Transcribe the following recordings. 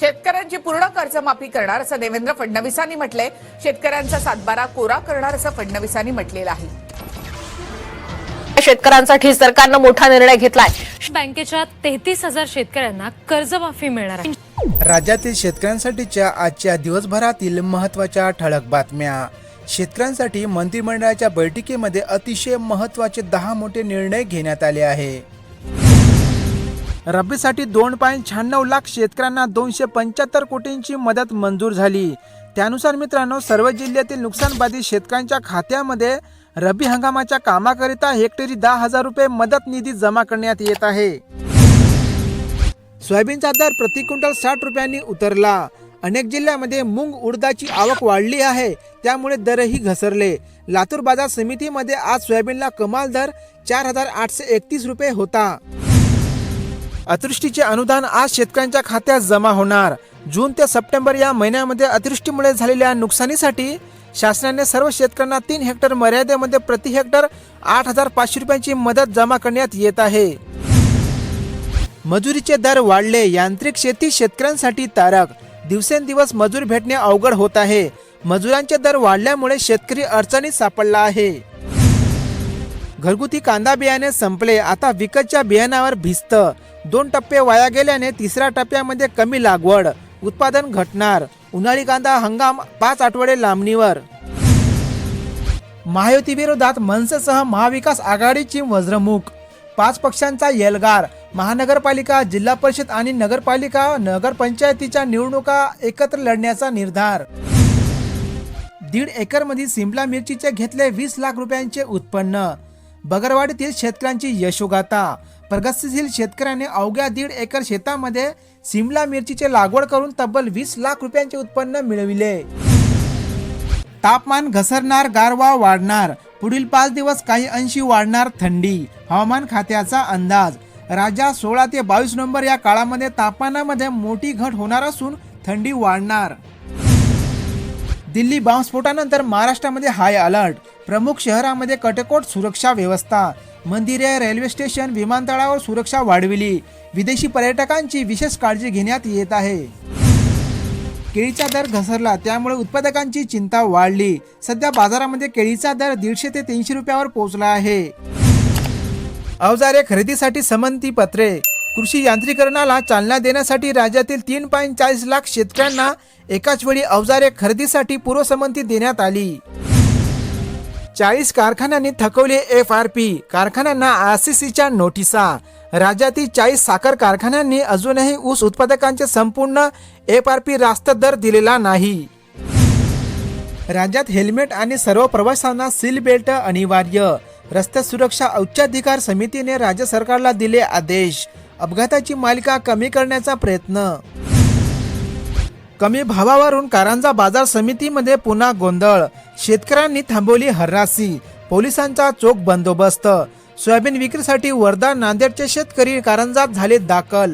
शेतकऱ्यांची पूर्ण कर्जमाफी करणार असं देवेंद्र फडणवीसांनी म्हटलंय. शेतकऱ्यांचा सातबारा कोरा करणार असं फडणवीसांनी म्हटलेलं आहे. शेतकऱ्यांसाठी सरकारनं मोठा निर्णय घेतलाय. बँकेच्या तेहतीस हजार शेतकऱ्यांना कर्जमाफी मिळणार आहे. राज्यातील शेतकऱ्यांसाठीच्या आजच्या दिवसभरातील महत्त्वाच्या ठळक बातम्या. शेतकऱ्यांसाठी मंत्रिमंडळाच्या बैठकीमध्ये अतिशय महत्त्वाचे दहा मोठे निर्णय घेण्यात आले आहे. रब्बीसाठी दोन पॉईंट शहाण्णव लाख शेतकऱ्यांना दोनशे पंच्याहत्तर कोटींची मदत मंजूर झाली. त्यानुसार मित्रांनो सर्व जिल्ह्यातील नुकसान बाधित शेतकऱ्यांच्या खात्यामध्ये रब्बी हंगामाच्या कामाकरिता हेक्टरी दहा हजार रुपये मदत निधी जमा करण्यात येत आहे. सोयाबीनचा दर प्रति क्विंटल साठ रुपयांनी उतरला. अनेक जिल्ह्यामध्ये मूग उडदाची आवक वाढली आहे त्यामुळे दरही घसरले. लातूर बाजार समितीमध्ये आज सोयाबीनला कमाल दर चार हजार आठशे एकतीस रुपये होता. अतिवृष्टीचे अनुदान आज शेतकऱ्यांच्या खात्यात जमा होणार. जून ते सप्टेंबर या महिन्यामध्ये अतिवृष्टीमुळे झालेल्या नुकसानीसाठी शासनाने सर्व शेतकऱ्यांना तीन हेक्टर मर्यादेमध्ये प्रति हेक्टर आठ हजार पाचशे रुपयांची मदत जमा करण्यात येत आहे. मजुरीचे दर वाढले. यांत्रिक शेती शेतकऱ्यांसाठी तारक. दिवसेंदिवस मजूर भेटणे अवघड होत आहे. मजुरांचे दर वाढल्यामुळे शेतकरी अडचणीत सापडला आहे. घरगुती कांदा बियाणे संपले. आता विकतच्या बियाणावर भिजतं. दोन टप्पे वाया गेल्याने तिसऱ्या टप्प्यामध्ये कमी लागवड उत्पादन घटणार. उन्हाळी कांदा हंगाम पाच आठवडे लांबणीवर. महायुती विरोधात मनसेसह महाविकास आघाडीची वज्रमुख. पाच पक्षांचा येलगार. महानगरपालिका जिल्हा परिषद आणि नगरपालिका नगरपंचायतीच्या निवडणुका एकत्र लढण्याचा निर्धार. दीड एकरमध्ये सिमला मिरचीचे घेतले वीस लाख रुपयांचे उत्पन्न. बगरवाडीतील शेतकऱ्यांची यशोगाथा. प्रगतशील शेतकऱ्याने अवघ्या दीड एकर शेतामध्ये सिमला मिरचीचे लागवड करून तब्बल वीस लाख रुपयांचे उत्पन्न मिळविले. तापमान घसरणार गारवा वाढणार. पुढील पाच दिवस काही अंशी वाढणार थंडी. हवामान खात्याचा अंदाज. राज्यात सोळा ते बावीस नोव्हेंबर या काळामध्ये तापमानामध्ये मोठी घट होणार असून थंडी वाढणार. दिल्ली बॉम्बस्फोटानंतर महाराष्ट्रामध्ये हाय अलर्ट प्रमुख शहरामध्ये कटकोट सुरक्षा व्यवस्था. मंदिरे रेल्वे स्टेशन विमानतळावर सुरक्षा वाढविली. विदेशी पर्यटकांची विशेष काळजी घेण्यात येत आहे. केळीचा दर घसरला त्यामुळे उत्पादकांची चिंता वाढली. सध्या बाजारामध्ये केळीचा दर दीडशे ते तीनशे रुपयावर पोहोचला आहे. अवजारे खरेदीसाठी संमती पत्रे. कृषी यांत्रिकरणाला चालना देण्यासाठी राज्यातील तीन पॉईंट चाळीस लाख शेतकऱ्यांना एकाच वेळी अवजारे खरेदीसाठी पूर्वसंमती देण्यात आली. चाळीस कारखान्यांनी थकवले एफ आर पी. कारखान्यांना आर सी सीच्या नोटिसा. राज्यातील चाळीस साखर कारखान्यांनी अजूनही ऊस उत्पादकांचे संपूर्ण एफ आर पी रास्त दर दिलेला नाही. राज्यात हेल्मेट आणि सर्व प्रवाशांना सील बेल्ट अनिवार्य. रस्ते सुरक्षा उच्चाधिकार समितीने राज्य सरकारला दिले आदेश. अपघाताची मालिका कमी करण्याचा प्रयत्न. कमी भावावरून कारंजा बाजार समितीमध्ये पुन्हा गोंधळ. शेतकऱ्यांनी थांबवली हर्रासी. पोलिसांचा चोख बंदोबस्त. सोयाबीन विक्रीसाठी वर्धा नांदेडचे शेतकरी कारंजात झाले दाखल.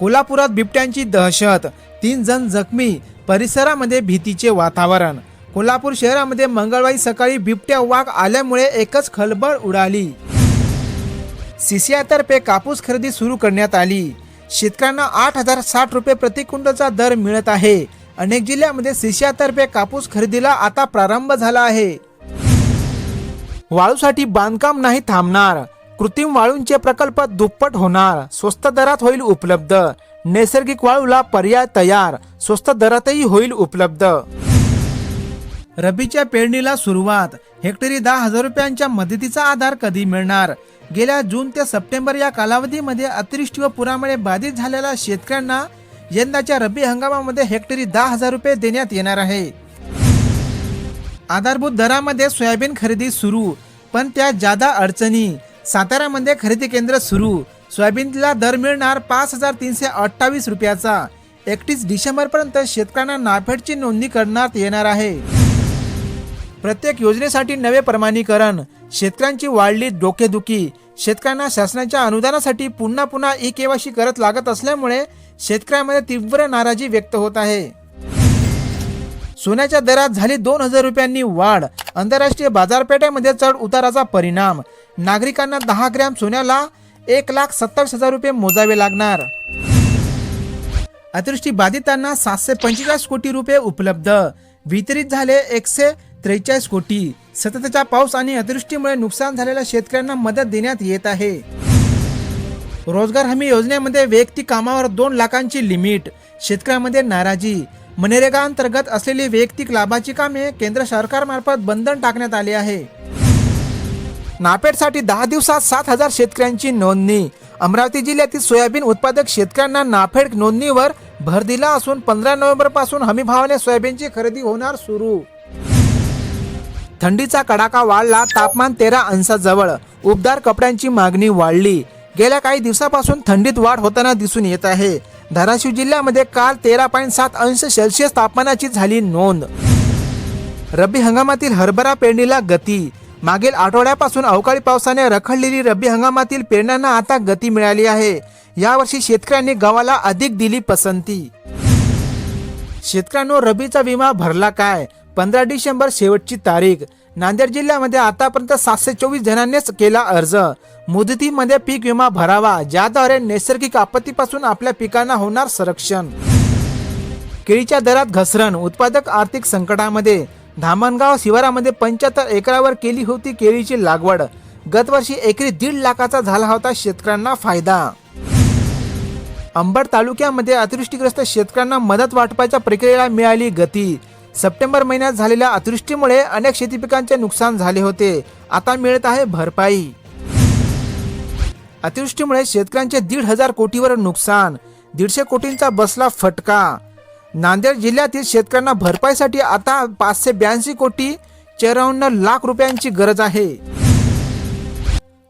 कोल्हापुरात बिबट्यांची दहशत. तीन जण जखमी. परिसरामध्ये भीतीचे वातावरण. कोल्हापूर शहरामध्ये मंगळवारी सकाळी बिबट्या वाघ आल्यामुळे एकच खळबळ उडाली. सीसीआयतर्फे कापूस खरेदी सुरू करण्यात आली. शेतकऱ्यांना आठ हजार साठ रुपये प्रति क्विंटलचा दर मिळत आहे. अनेक जिल्ह्यामध्ये सीसीआयतर्फे कापूस खरेदीला आता प्रारंभ झाला आहे. वाळूसाठी बांधकाम नाही थांबणार. कृत्रिम वाळूंचे प्रकल्प दुप्पट होणार. स्वस्त दरात होईल उपलब्ध. नैसर्गिक वाळूला पर्याय तयार. स्वस्त दरातही होईल उपलब्ध. रबीच्या पेरणीला सुरुवात. हेक्टरी दहा हजार रुपयांच्या मदतीचा आधार कधी मिळणार? गेल्या जून ते सप्टेंबर या कालावधीमध्ये अतिवृष्टी व पुरामुळे बाधित झालेल्या शेतकऱ्यांना यंदाच्या रब्बी हंगामामध्ये हेक्टरी दहा हजार रुपये देण्यात येणार आहे. आधारभूत दरामध्ये सोयाबीन खरेदी सुरू पण त्या जादा अडचणी. साताऱ्यामध्ये खरेदी केंद्र सुरू सोयाबीनला दर मिळणार पाच हजार तीनशे अठ्ठावीस रुपयाचा. एकतीस डिसेंबरपर्यंत शेतकऱ्यांना नाफेडची नोंदणी करण्यात येणार आहे. प्रत्येक योजनेसाठी नवे प्रमाणीकरण शेतकऱ्यांची वाढली डोकेदुखी शेतकऱ्यांना शासनाच्या अनुदानासाठी पुन्हा पुन्हा ई केवायसी करत लागत असल्यामुळे शेतकऱ्यांमध्ये तीव्र नाराजी व्यक्त होत आहे. सोन्याच्या दरात झाली दोन हजार रुपयांनी वाढ. आंतरराष्ट्रीय बाजारपेठेमध्ये चढ उताराचा परिणाम. नागरिकांना दहा ग्रॅम सोन्याला एक लाख सत्तावीस हजार रुपये मोजावे लागणार. अतिवृष्टी बाधितांना सातशे पंचेचाळीस कोटी रुपये उपलब्ध. वितरित झाले एकशे त्रेचाळीस कोटी. सततच्या पाऊस आणि अतिवृष्टीमुळे नुकसान झालेल्या शेतकऱ्यांना मदत देण्यात येत आहे. रोजगार हमी योजनेमध्ये वैयक्तिक कामावर दोन लाखांची लिमिट. शेतकऱ्यांमध्ये नाराजी. मनरेगा अंतर्गत असलेली वैयक्तिक लाभाची कामे केंद्र सरकारमार्फत बंधन टाकण्यात आले आहे. नापेडसाठी दहा दिवसात सात हजार शेतकऱ्यांची नोंदणी. अमरावती जिल्ह्यातील सोयाबीन उत्पादक शेतकऱ्यांना नाफेड नोंदणीवर भर दिला असून पंधरा नोव्हेंबरपासून हमी भावाने सोयाबीनची खरेदी होणार सुरू. थंडीचा कडाका वाढला तापमान तेरा अंशाजवळ उबदार कपड्यांची मागणी वाढली. गेल्या काही दिवसापासून थंडीत वाढ होताना दिसून येत आहे. धाराशिव जिल्ह्यामध्ये काल तेरा पॉईंट सात अंश सेल्सिअस तापमानाची झाली नोंद. रब्बी हंगामातील हरभरा पेरणीला गती. मागील आठवड्यापासून अवकाळी पावसाने रखडलेली रब्बी हंगामातील पेरण्यांना आता गती मिळाली आहे. यावर्षी शेतकऱ्यांनी गव्हाला अधिक दिली पसंती. शेतकऱ्यांनो रबीचा विमा भरला काय? पंधरा डिसेंबर शेवटची तारीख. नांदेड जिल्ह्यामध्ये आतापर्यंत सातशे चोवीस जणांनीच केला अर्ज. मुदतीमध्ये पीक विमा भरावा ज्याद्वारे नैसर्गिक आपत्तीपासून आपल्या पिकांना होणार संरक्षण. केळीच्या दरात घसरण उत्पादक आर्थिक संकटामध्ये. धामणगाव शिवारामध्ये पंच्याहत्तर एकरावर केली होती केळीची लागवड. गतवर्षी एकरी दीड लाखाचा झाला होता शेतकऱ्यांना फायदा. अंबड तालुक्यामध्ये अतिवृष्टीग्रस्त शेतकऱ्यांना मदत वाटपाच्या प्रक्रियेला मिळाली गती. सप्टेंबर महिन्यात झालेल्या अतिवृष्टीमुळे अनेक शेती पिकांचे नुकसान झाले होते. आता मिळत आहे भरपाई. अतिवृष्टीमुळे शेतकऱ्यांचे दीड हजार कोटीवर नुकसान. दीडशे कोटींचा बसला फटका. नांदेड जिल्ह्यातील शेतकऱ्यांना भरपाईसाठी आता पाचशे ब्याऐंशी कोटी चौऱ्याण्णव लाख रुपयांची गरज आहे.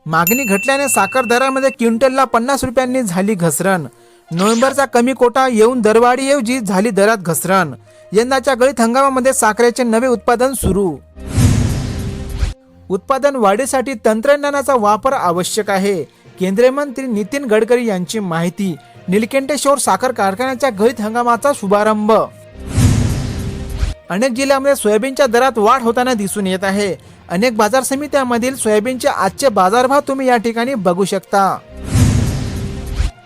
मागणी घटल्याने साखर दरामध्ये क्विंटलला पन्नास रुपयांनी झाली घसरण. नोव्हेंबरचा कमी कोटा येऊन दरवाढीऐवजी झाली दरात घसरण. यंदाच्या गळीत हंगामामध्ये साखरेचे नवे उत्पादन सुरू. उत्पादन वाढीसाठी तंत्रज्ञानाचा वापर आवश्यक आहे. केंद्रीय मंत्री नितीन गडकरी यांची माहिती. निलकेंटेश्वर साखर कारखान्याच्या गळीत हंगामाचा शुभारंभ. अनेक जिल्ह्यामध्ये सोयाबीनच्या दरात वाढ होताना दिसून येत आहे. अनेक बाजार समित्यांमधील सोयाबीनचे आजचे बाजारभाव तुम्ही या ठिकाणी बघू शकता.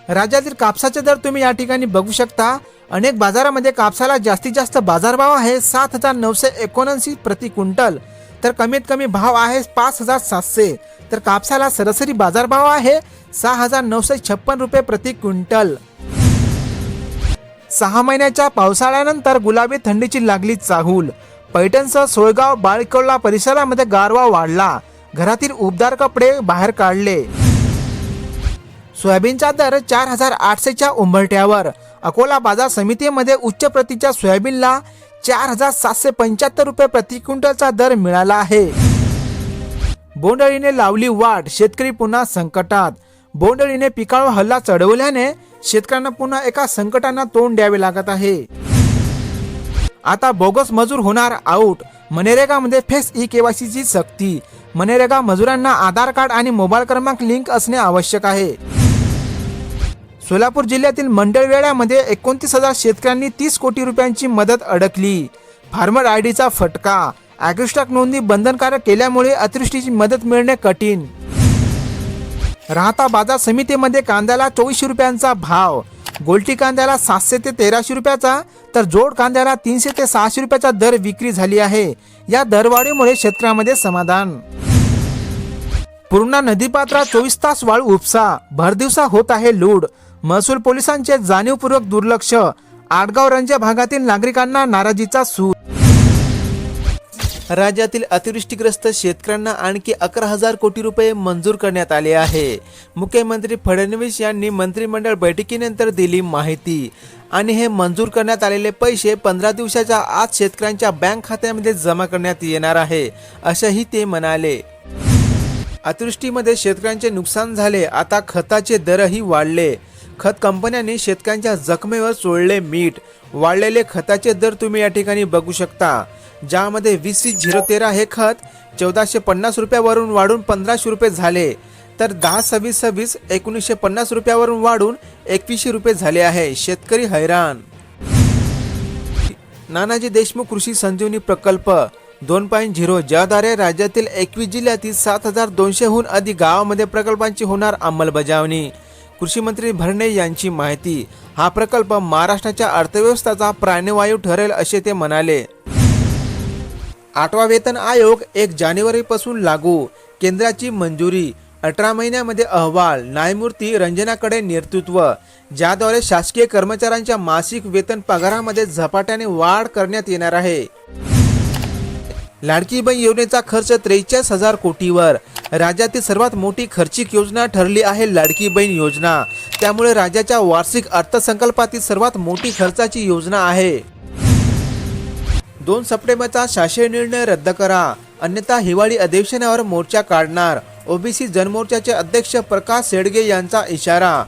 राज्यातील कापसाचे दर तुम्ही या ठिकाणी बघू शकता. अनेक बाजारामध्ये कापसाला जास्तीत जास्त बाजारभाव आहे सात हजार नऊशे एकोणऐंशी प्रति क्विंटल. तर कमीत कमी भाव आहे पाच हजार सातशे. तर कापसाला सरासरी बाजारभाव आहे सहा हजार नऊशे छप्पन रुपये प्रति क्विंटल. सहा महिन्याच्या पावसाळ्यानंतर गुलाबी थंडीची लागली चाहूल. पैठणसह सोयगाव बाळकोल्ला परिसरामध्ये गारवा वाढला. घरातील उबदार कपडे बाहेर काढले. सोयाबीनचा दर चार हजार आठशेच्या उंबरठ्यावर. अकोला बाजार समितीमध्ये उच्च प्रतीच्या सोयाबीनला चार हजार सातशे पंच्याहत्तर रुपये प्रति क्विंटलचा दर मिळाला आहे. बोंडअळीने लावली वाट शेतकरी पुन्हा संकटात. बोंडअळीने पिकावर हल्ला चढवल्याने शेतकऱ्यांना पुन्हा एका संकटांना तोंड द्यावे लागत आहे. आता बोगस मजूर होणार आऊट मनरेगामध्ये फेस ई केवायसीची सक्ती. मनरेगा मजुरांना आधार कार्ड आणि मोबाईल क्रमांक लिंक असणे आवश्यक आहे. सोलापूर जिल्ह्यातील मंडळवेढ्यामध्ये एकोणतीस हजार शेतकऱ्यांनी तीस कोटी रुपयांची मदत अडकली. फार्मर आय डीचा फटका. ॲग्रिस्टॉक नोंदणी बंधनकारक केल्यामुळे अतिवृष्टीची मदत मिळणे कठीण. राहता बाजार समितीमध्ये कांद्याला चोवीसशे रुपयांचा भाव. गोलटी कांद्याला सातशे ते तेराशे रुपयाचा तर जोड कांद्याला तीनशे ते सहाशे रुपयाचा दर विक्री झाली आहे. या दरवाढीमुळे क्षेत्रामध्ये समाधान. पूर्णा नदीपात्रात चोवीस तास वाळू उपसा. भरदिवसा होत आहे लूड. महसूल पोलिसांचे जाणीवपूर्वक दुर्लक्ष. आडगाव रंजा भागातील नागरिकांना नाराजीचा सूर. राज्यातील अतिवृष्टीग्रस्त शेतकऱ्यांना आणखी अकरा हजार कोटी रुपये मंजूर करण्यात आले आहे. मुख्यमंत्री फडणवीस यांनी मंत्रिमंडळ बैठकीनंतर दिली माहिती. आणि हे मंजूर करण्यात आलेले पैसे पंधरा दिवसाच्या आत शेतकऱ्यांच्या बँक खात्यामध्ये जमा करण्यात येणार आहे असंही ते म्हणाले. अतिवृष्टीमध्ये शेतकऱ्यांचे नुकसान झाले आता खताचे दरही वाढले. खत कंपन्यांनी शेतकऱ्यांच्या जखमेवर सोडले मीठ. वाढलेले खताचे दर तुम्ही या ठिकाणी बघू शकता. ज्यामध्ये वीस वीस झिरो तेरा हे खत चौदाशे पन्नास रुपयावरून वाढून पंधराशे रुपये झाले. तर दहा सव्वीस सव्वीस एकोणीसशे पन्नास रुपयावरून वाढून एकवीसशे रुपये झाले आहे. शेतकरी हैराण. नानाजी देशमुख कृषी संजीवनी प्रकल्प. दोन पॉईंट झिरो ज्याद्वारे राज्यातील एकवीस जिल्ह्यातील सात हजार दोनशेहून अधिक गावामध्ये प्रकल्पांची होणार अंमलबजावणी. कृषी मंत्री भरणे यांची माहिती. हा प्रकल्प महाराष्ट्राच्या अर्थव्यवस्थेचा प्राणवायू ठरेल असे ते म्हणाले. आठवा वेतन आयोग एक जानेवारीपासून लागू. केंद्राची मंजुरी. अठरा महिन्यामध्ये अहवाल. न्यायमूर्ती रंजनाकडे नेतृत्व. ज्याद्वारे शासकीय कर्मचाऱ्यांच्या मासिक वेतन पगारामध्ये झपाट्याने वाढ करण्यात येणार आहे. लाडकी बहीण योजनेचा खर्च त्रेचाळीस हजार कोटीवर. राज्यातील सर्वात मोठी खर्चिक योजना ठरली आहे लाडकी बहीण योजना. त्यामुळे राज्याच्या वार्षिक अर्थसंकल्पातील सर्वात मोठी खर्चाची योजना आहे. दोन सप्टेंबरचा शासकीय निर्णय रद्द करा. अन्यथा हिवाळी अधिवेशनावर मोर्चा काढणार. ओबीसी जनमोर्चाचे अध्यक्ष प्रकाश शेडगे यांचा इशारा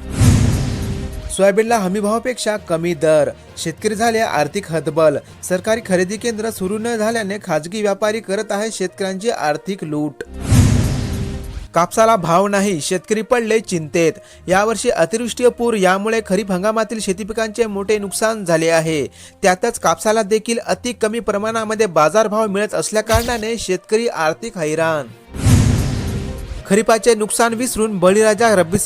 सोयाबीनला हमीभावापेक्षा कमी दर. शेतकरी झाले आर्थिक हतबल. सरकारी खरेदी केंद्र सुरू न झाल्याने खाजगी व्यापारी करत आहे शेतकऱ्यांची आर्थिक लूट. कापसाला भाव नाही शेतकरी पडले चिंतेत. यावर्षी अतिवृष्टी पूर यामुळे खरीप हंगामातील शेती पिकांचे मोठे नुकसान झाले आहे. त्यातच कापसाला देखील अति कमी प्रमाणामध्ये बाजारभाव मिळत असल्याकारणाने शेतकरी आर्थिक हैराण. खरीपाचे नुकसान विसरून बळीराजा रब्बी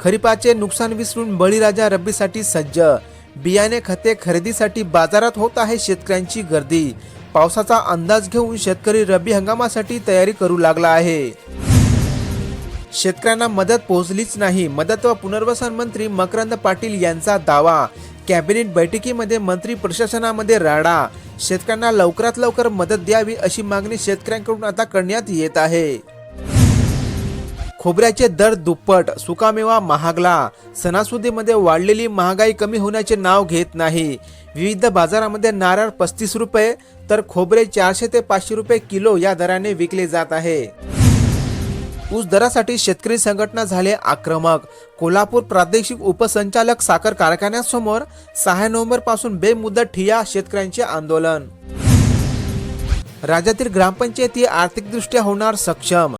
खरीपाचे नुकसान विसरून बळीराजा रब्बीसाठी सज्ज. बियाणे खते खरेदीसाठी बाजारात होत आहे शेतकऱ्यांची गर्दी. पावसाचा अंदाज घेऊन शेतकरी रब्बी हंगामासाठी तयारी करू लागला आहे. शेतकऱ्यांना मदत पोहोचलीच नाही. मदत व पुनर्वसन मंत्री मकरंद पाटील यांचा दावा. कॅबिनेट बैठकीमध्ये मंत्री प्रशासनामध्ये राडा. शेतकऱ्यांना लवकरात लवकर मदत द्यावी अशी मागणी शेतकऱ्यांकडून आता करण्यात येत आहे. खोबऱ्याचे दर दुप्पट सुकामेवा महागला. सणासुदीमध्ये वाढलेली महागाई कमी होण्याचे नाव घेत नाही. विविध बाजारामध्ये नारळ पस्तीस रुपये तर खोबरे चारशे ते पाचशे रुपये किलो या दराने विकले जात आहे. ऊस दरासाठी शेतकरी संघटना झाले आक्रमक. कोल्हापूर प्रादेशिक उपसंचालक साखर कारखान्यासमोर सहा नोव्हेंबरपासून बेमुदत ठिया शेतकऱ्यांचे आंदोलन. राज्यातील ग्रामपंचायती आर्थिकदृष्ट्या होणार सक्षम.